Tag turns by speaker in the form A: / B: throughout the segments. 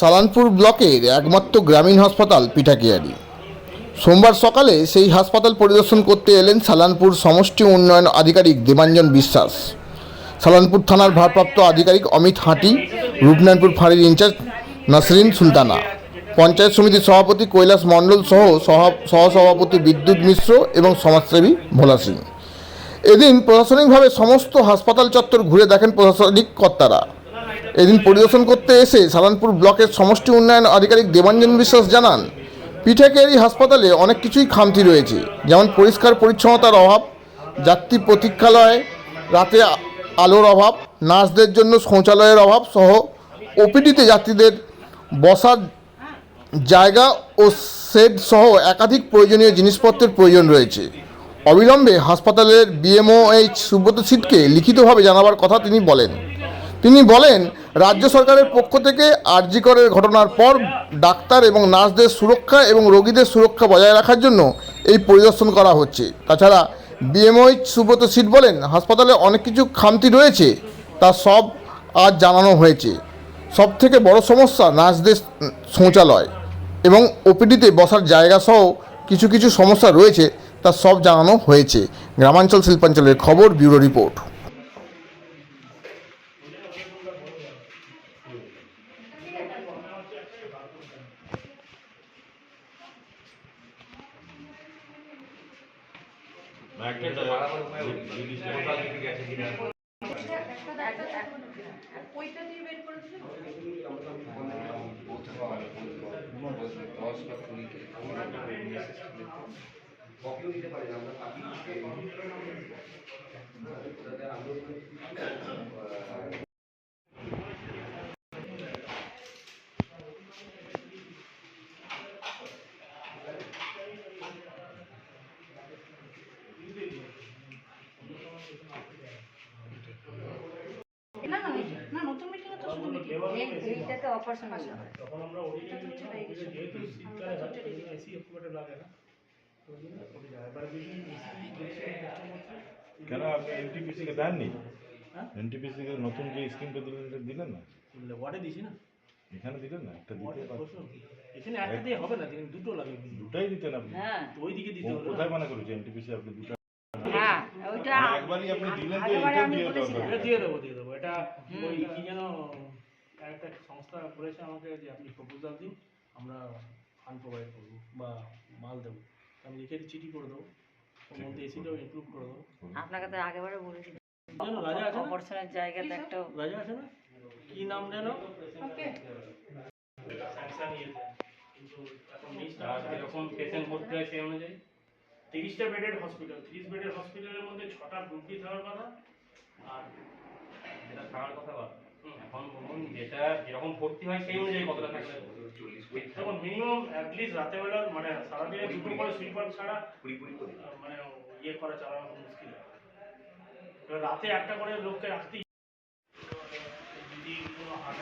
A: সালানপুর ব্লকের একমাত্র গ্রামীণ হাসপাতাল পিঠাকিয়ারি। সোমবার সকালে সেই হাসপাতাল পরিদর্শন করতে এলেন সালানপুর সমষ্টি উন্নয়ন আধিকারিক দেবাঞ্জন বিশ্বাস। সালানপুর থানার ভারপ্রাপ্ত আধিকারিক অমিত হাঁটি, রূপনারায়ণপুর ফাঁড়ির ইনচার্জ নাসরিন সুলতানা, পঞ্চায়েত সমিতির সভাপতি কৈলাস মণ্ডল সহ সহ- সহসভাপতি বিদ্যুৎ মিশ্র এবং সমাজসেবী ভোলা সিং। এদিন প্রশাসনিকভাবে সমস্ত হাসপাতাল চত্বর ঘুরে দেখেন প্রশাসনিক কর্তারা। এদিন পরিদর্শন করতে এসে সালানপুর ব্লকের সমষ্টি উন্নয়ন আধিকারিক দেবাঞ্জন বিশ্বাস জানান পিঠাকেয়ারি হাসপাতালে অনেক কিছুই খামতি রয়েছে, যেমন পরিষ্কার পরিচ্ছন্নতার অভাব, যাত্রী প্রতীক্ষালয়ে, রাতে আলোর অভাব, নার্সদের জন্য শৌচালয়ের অভাব সহ ওপিডিতে যাত্রীদের বসার জায়গা ও সেট সহ একাধিক প্রয়োজনীয় জিনিসপত্রের প্রয়োজন রয়েছে। অবিলম্বে হাসপাতালের বিএমওএইচ সুব্রত সিটকে লিখিতভাবে জানাবার কথা তিনি বলেন। তিনি বলেন, রাজ্য সরকারের পক্ষ থেকে আরজিকরের ঘটনার পর ডাক্তার এবং নার্সদের সুরক্ষা এবং রোগীদের সুরক্ষা বজায় রাখার জন্য এই পরিদর্শন করা হচ্ছে। তাছাড়া বিএমওএইচ সুব্রত সিট বলেন, হাসপাতালে অনেক কিছু খামতি রয়েছে, তা সব আজ জানানো হয়েছে। সব থেকে বড় সমস্যা নার্সদের শৌচালয় এবং ওপিডিতে বসার জায়গা সহ কিছু কিছু সমস্যা রয়েছে, তা সব জানানো হয়েছে। গ্রামাঞ্চল শিল্পাঞ্চলের খবর, ব্যুরো রিপোর্ট।
B: দিয়ে বের করেছিল না না না নতুন মিটিং তো শুধু মিটিং
C: এইটাতে অপারেশন আছে
D: তখন আমরা ওদিকে যেহেতু শীতকালে হয় এসি খুব একটা লাগে না
E: কেন আপনি এনটিপিসি কে দেননি?
D: হ্যাঁ?
E: এনটিপিসি কে নতুন যে স্কিমটা দিলেন এটা দিলেন না?
D: ওয়ার্ডে দিছি না।
E: এখানে দিলেন না? একটা দিতে।
D: এখানে একটা দিয়ে হবে না দুটো লাগে।
E: দুটাই দিতেন আপনি?
C: হ্যাঁ।
D: তো ওই দিকে দিতে হবে
E: কোথায় মানা করেছে এনটিপিসি আপনি দুটো?
C: হ্যাঁ ওইটা
E: একবারই আপনি দিলেন তো এটা দিয়ে
D: এটা দিয়ে দেবো দিয়ে দেবো। এটা ওই কি যেন একটা সংস্থা করেছে আমাকে যে আপনি প্রপোজাল দিন আমরা ফান্ড প্রোভাইড করব বা মাল দেবো। আমি লিখে চিঠি করে দেবো। ওর মধ্যে এসিটাও ইনক্লুড করে দেবো।
C: আপনাকে তো আগেবারে বলেছি।
D: রাজা আছে
C: অপারেশনের জায়গাতে একটা
D: রাজা আছে না? কি নাম যেন?
B: ওকে।
D: স্যামসাং ইয়েতে কিন্তু এখন লিস্ট যেরকম পেশেন্ট ভর্তি হয় সেই অনুযায়ী। তিরিশটা বেডের হসপিটাল তিরিশ বেডের হসপিটালের মধ্যে ছটা গ্রুপ থাকার কথা আর
F: যেটা থাকার কথা বল এখন বলুন যেটা যেরকম ভর্তি হয় সেই অনুযায়ী কতটা থাকবে
D: তখন মিনিমাম অ্যাটলিস্ট রাতেবেলা মানে সারাদিনে দুটো করে স্লিপার ছাড়া মানে ইয়ে করা চালানো খুব মুশকিল। এবার রাতে একটা করে লোককে রাখতেই যদি কোনো হার্ট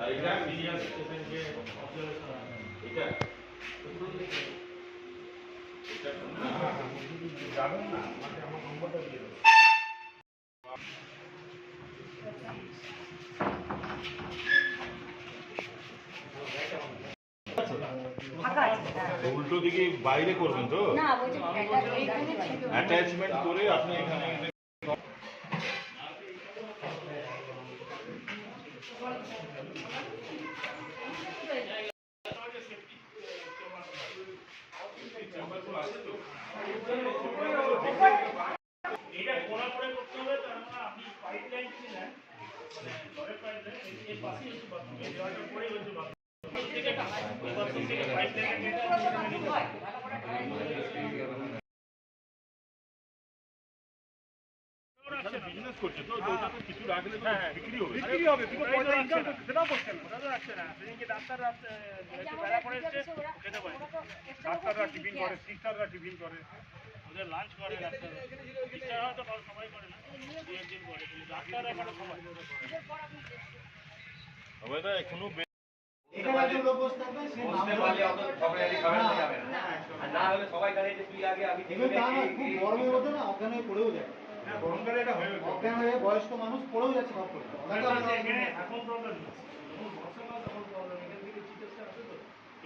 E: আর এটা
D: সিরিয়াস পেশেন্টকে অবজারভেশন
E: এটা।
D: যাবেন না আমাকে আমার নম্বরটা দিয়ে দেবো
C: ফাঁকা আছে।
E: উল্টো দিকে বাইরে করবেন তো অ্যাটাচমেন্ট করে আপনি এখানে
D: এটা কোনা করে করতে হবে তার মানে আপনি পাইপ লাইন যদি নেন মানে জলের পাইপ লাইন এর পাশেই হচ্ছে বাথরুম এই দেওয়ালটা পরেই হচ্ছে বাথরুম থেকে বাথরুম থেকে পাইপ লাইন নিতে হবে
E: বিজনেস করছে তো তো কিছু রাখলে তো বিক্রি হবে
D: বিক্রি হবে দুটো পয়সা ইনকাম করতে সেটাও করছে না ওটা তো রাখছে না সেদিনকে ডাক্তার একটু করে ডাক্তাররা ওদের লাঞ্চ করে ডাক্তার সিস্টার কারও না ডাক্তাররা
G: এখনও খুব গরমের মধ্যে না অজ্ঞান হয়ে পড়েও যায়।
D: গরমকালে এটা হয়ে
G: অজ্ঞান হয়ে বয়স্ক মানুষ পড়েও যাচ্ছে ভাব করে।
D: ওখানে তো আছে, এখানে এখন প্রবলেম না যখন বর্ষাকাল তখন প্রবলেম এখান থেকে চিকিৎসা আছে তো?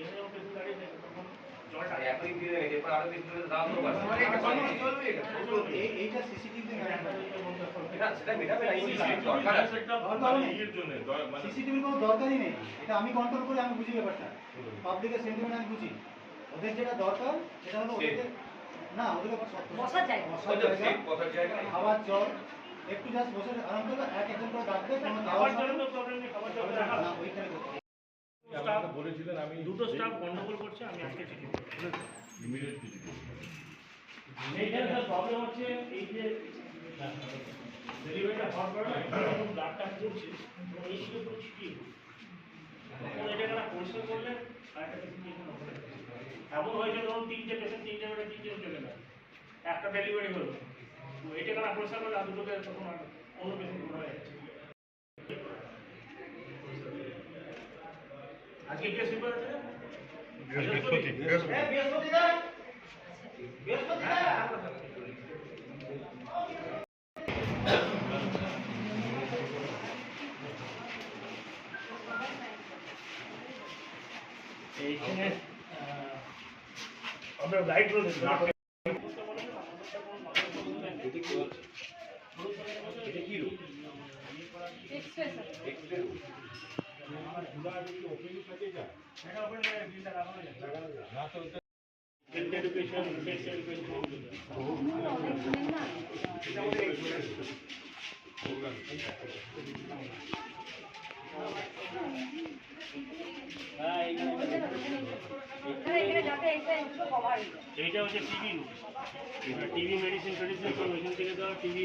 D: এখানে যখন দাঁড়িয়ে থাকে তখন?
G: আমি কন্ট্রোল করে আমি বুঝি ব্যাপারটা পাবলিকের সেন্টিমেন্ট আমি বুঝি ওদের যেটা দরকার সেটা হলো না ওদের
C: বসার
G: খাবার জল একটু জাস্ট বসে আরাম করে এক একজন করে ডাকবে ওইখানে
D: বলেছিলেন আমি দুটো স্টাফ গন্ডগোল করছে আমি আজকে চিঠি
E: ইমিডিয়েট কিছু
D: এইখানে প্রবলেম হচ্ছে এই যে ডেলিভারিটা হওয়ার পরে ব্লাডটা পড়ছে তখন এই দিকে পুরো ছিটিয়ে তখন এটাকে না পরিষ্কার করলে আরেকটা পেশেন্ট এখানে ওপরে থাকে। এমন হয়েছে ধরুন তিনটে পেশেন্ট তিনটে বেডে তিনটে চলে গেল। একটা ডেলিভারি হলো। তো এটাকে না পরিষ্কার করলে আর দুটোকে তখন বৃহস্পতি বৃহস্পতিবার বৃহস্পতিবার এইখানে আহ, আমরা লাইট রোড এইটা হচ্ছে টিভি টিভি মেডিসিন ফেডিসিন সব ওইখান থেকে দেওয়া টিভি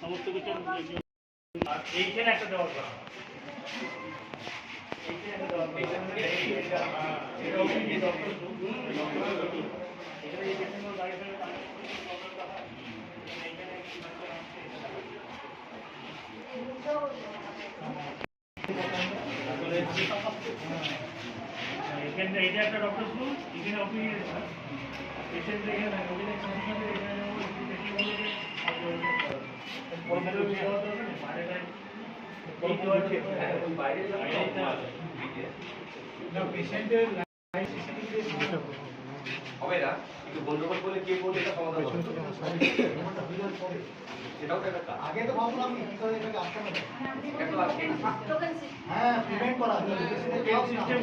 D: সমস্ত কিছু এইখানে একটা দেওয়ার কথা এটা। এখানে এইটা একটা ডক্টর রুম এখানে আপনি পেশেন্ট এখানে যেমন
F: হবে না কিন্তু গন্ডগোল বলে কে করলে এটা সমাধান হবে। সেটাও তো একটা
G: আগে তো ভাবলাম কি করে এটাকে আটকানো যায়।
F: এটা তো আছে।
G: হ্যাঁ প্রিভেন্ট করা পেশেন্টের কাজ না হয়।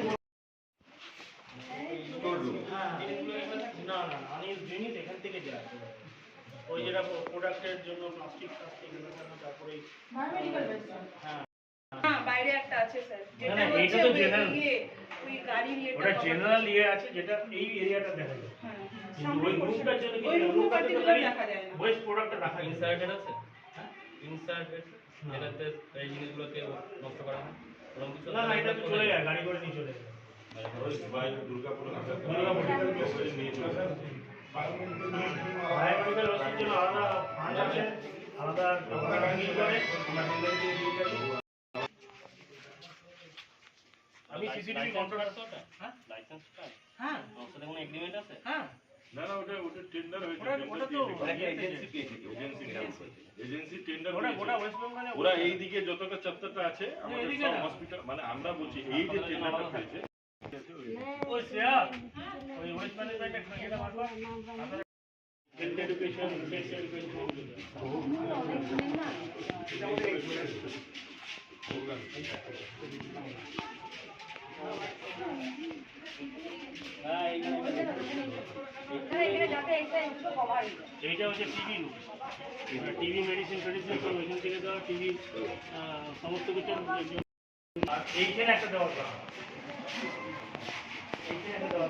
F: স্টোর রুম
D: না না না আমি জিনিস এখান থেকে যায় ওই যেটা প্রোডাক্টের জন্য প্লাস্টিক প্লাস্টিক তারপরে হ্যাঁ।
B: হ্যাঁ বাইরে একটা আছে স্যার
D: না,
B: যেটা
D: এইটা তো general।
B: ইয়ে ওই ইয়েটা
D: ওটা জেনারেল ইয়ে আছে যেটা এই এরিয়াটা দেখা যায়।
B: হ্যাঁ,
D: ওই গ্রুপটার জন্য
B: ওই room particular দেখা যায় না।
D: ওয়েস্ট প্রোডাক্টটা দেখা যায়।
H: ইনসার্টেড আছে? ইনসার্টেড যেটাতে এই জিনিসগুলোকে নষ্ট করা হয়?
D: না না এটা তো চলে যায় গাড়ি করে নিয়ে চলে যায়।
E: ওই দুর্গাপুরে
D: দুর্গাপুরে।
E: নিয়ে চলে যায়।
D: সিসিটিভি কন্ট্রোল হ্যাঁ?
H: লাইসেন্সটা
D: হ্যাঁ।
H: ওর সাথে কোনো এগ্রিমেন্ট আছে?
D: হ্যাঁ।
E: না না ওটা ওটা টেন্ডার হয়েছে
D: ওটা- তো-
F: এজেন্সি পেয়েছে
E: এজেন্সি এজেন্সি টেন্ডার
D: গোটা গোটা ওয়েস্ট বেঙ্গলে
E: ওরা এই দিকে যতটা চ্যাপ্টারটা আছে আমাদের সব হসপিটাল মানে আমরা বলছি এই যে টেন্ডারটা হয়েছে
D: ওই শ্রেয়া ওই ওয়েস্ট ম্যানেজমেন্টের এটা মারবা হেলথ এডুকেশন সেক্স এডুকেশন এইটা হচ্ছে টিভি রুম টিভি মেডিসিন ফেডিসিন সব ওইখান থেকে দেওয়া টিভি সমস্ত কিছু এইখানে একটা দেওয়ার কথা এইখানে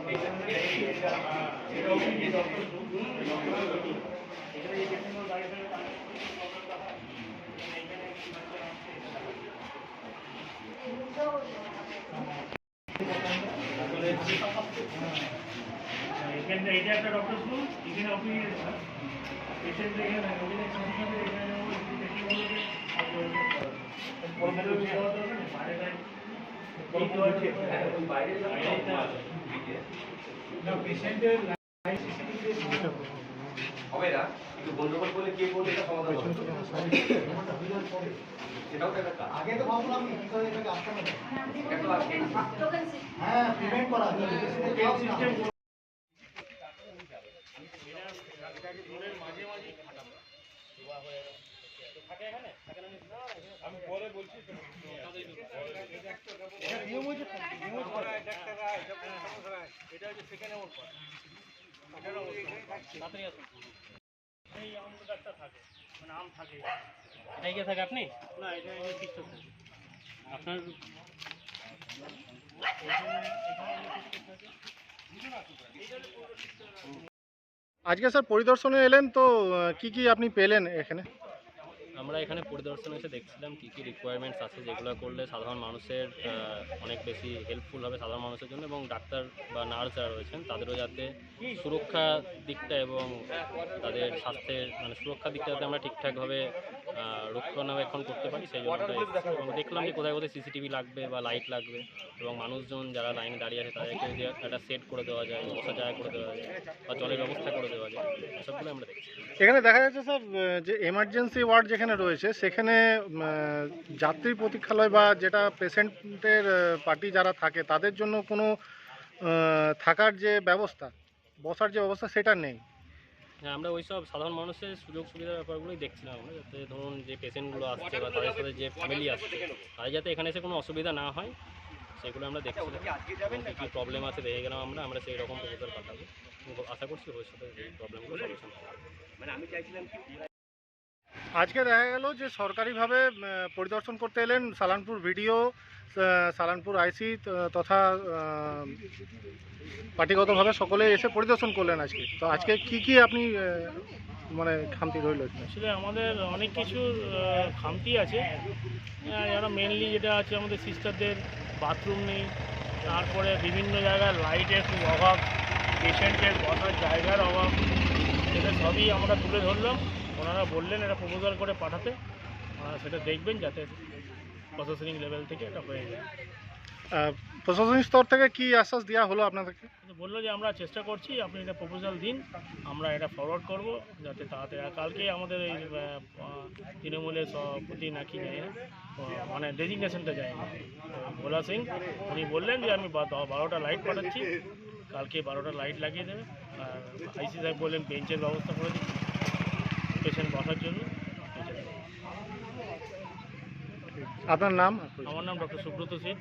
D: এখানে একটা ডক্টর এখানে পেশেন্ট এখানে
F: হবে না কিন্তু গন্ডগোল করলে কে এটা সমাধান হবে। সেটাও তো একটা
G: আগে তো ভাবলাম আমি কি করে এটাকে আটকানো যায়।
F: এটা তো আজকে
G: প্রিভেন্ট করা যায়। সিস্টেম
D: এই আম থাকে মানে আম থাকে।
H: এটাই কে থাকে আপনি।
D: না এটা
H: আপনার
I: আজকে স্যার পরিদর্শনে এলেন তো কি কি আপনি পেলেন এখানে?
H: আমরা এখানে পরিদর্শন এসে দেখছিলাম কী কী রিকোয়ারমেন্টস আছে যেগুলো করলে সাধারণ মানুষের অনেক বেশি হেল্পফুল হবে সাধারণ মানুষের জন্য এবং ডাক্তার বা নার্স যারা রয়েছেন তাদেরও যাতে সুরক্ষা দিকটা এবং তাদের স্বাস্থ্যের মানে সুরক্ষা দিকটা যাতে আমরা ঠিকঠাকভাবে রক্ষণাবেক্ষণ করতে পারি, সেই জন্য। এবং দেখলাম যে কোথায় কোথায় সিসিটিভি লাগবে বা লাইট লাগবে এবং মানুষজন যারা লাইনে দাঁড়িয়ে আছে তাদেরকে যদি একটা সেট করে দেওয়া যায় বসার জায়গা করে দেওয়া যায় বা জলের ব্যবস্থা করে দেওয়া যায়, এসবগুলো আমরা দেখছি
I: এখানে দেখা যাচ্ছে স্যার যে এমার্জেন্সি ওয়ার্ড যেখানে রয়েছে, সেখানে যাত্রী প্রতীক্ষালয় বা যেটা পেশেন্টের পার্টি যারা থাকে, তাদের জন্য কোনো থাকার যে ব্যবস্থা, বসার যে ব্যবস্থা, সেটা নেই
H: হ্যাঁ আমরা ওই সব সাধারণ মানুষের সুযোগ সুবিধার ব্যাপারগুলোই দেখছিলাম আমরা যাতে ধরুন যে পেশেন্টগুলো আসছে বা তাদের সাথে যে ফ্যামিলি আসছে তাদের যাতে এখানে এসে কোনো অসুবিধা না হয় সেগুলো আমরা দেখছিলাম। এবং কী কী প্রবলেম আছে দেখে গেলাম আমরা আমরা সেই রকম প্রপোজাল পাঠাবো। আশা করছি ভবিষ্যতে এই প্রবলেমগুলো সলিউশন হবে।
I: আজকে দেখা গেল যে সরকারিভাবে পরিদর্শন করতে এলেন সালানপুর ভিডিও সালানপুর আইসি তথা পার্টিগতভাবে সকলে এসে পরিদর্শন করলেন আজকে। তো আজকে কি কি আপনি মানে খামতি রইল
D: আসলে আমাদের অনেক কিছুর খামতি আছে। যারা মেনলি যেটা আছে আমাদের সিস্টারদের বাথরুম নেই। তারপরে বিভিন্ন জায়গায় লাইটের খুব অভাব পেশেন্টের বসার জায়গার অভাব, সেটা সবই আমরা তুলে ধরলাম। ওনারা বললেন এটা প্রপোজাল করে পাঠাতে। ওনারা সেটা দেখবেন যাতে প্রশাসনিক লেভেল থেকে এটা হয়ে যায়।
I: প্রশাসনিক স্তর থেকে কি আশ্বাস দেওয়া হলো আপনাদেরকে?
D: বলল যে আমরা চেষ্টা করছি আপনি এটা প্রপোজাল দিন আমরা এটা ফরওয়ার্ড করব যাতে তাড়াতাড়ি আর কালকে আমাদের এই তৃণমূলের সভাপতি নাকি মানে ডেজিগনেশনটা যায় না। ভোলা সিং উনি বললেন যে আমি বারোটা লাইট পাঠাচ্ছি কালকে বারোটা লাইট লাগিয়ে দেবে। আর আইসি সাহেব বললেন বেঞ্চের ব্যবস্থা করে দিচ্ছি। পেশেন্ট বসার জন্য।
I: আপনার নাম?
D: আমার নাম ডক্টর সুব্রত সিট